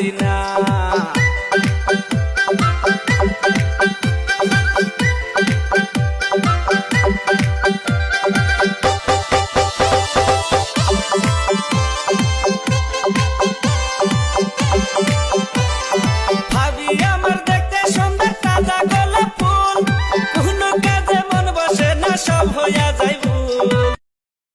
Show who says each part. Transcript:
Speaker 1: Hasina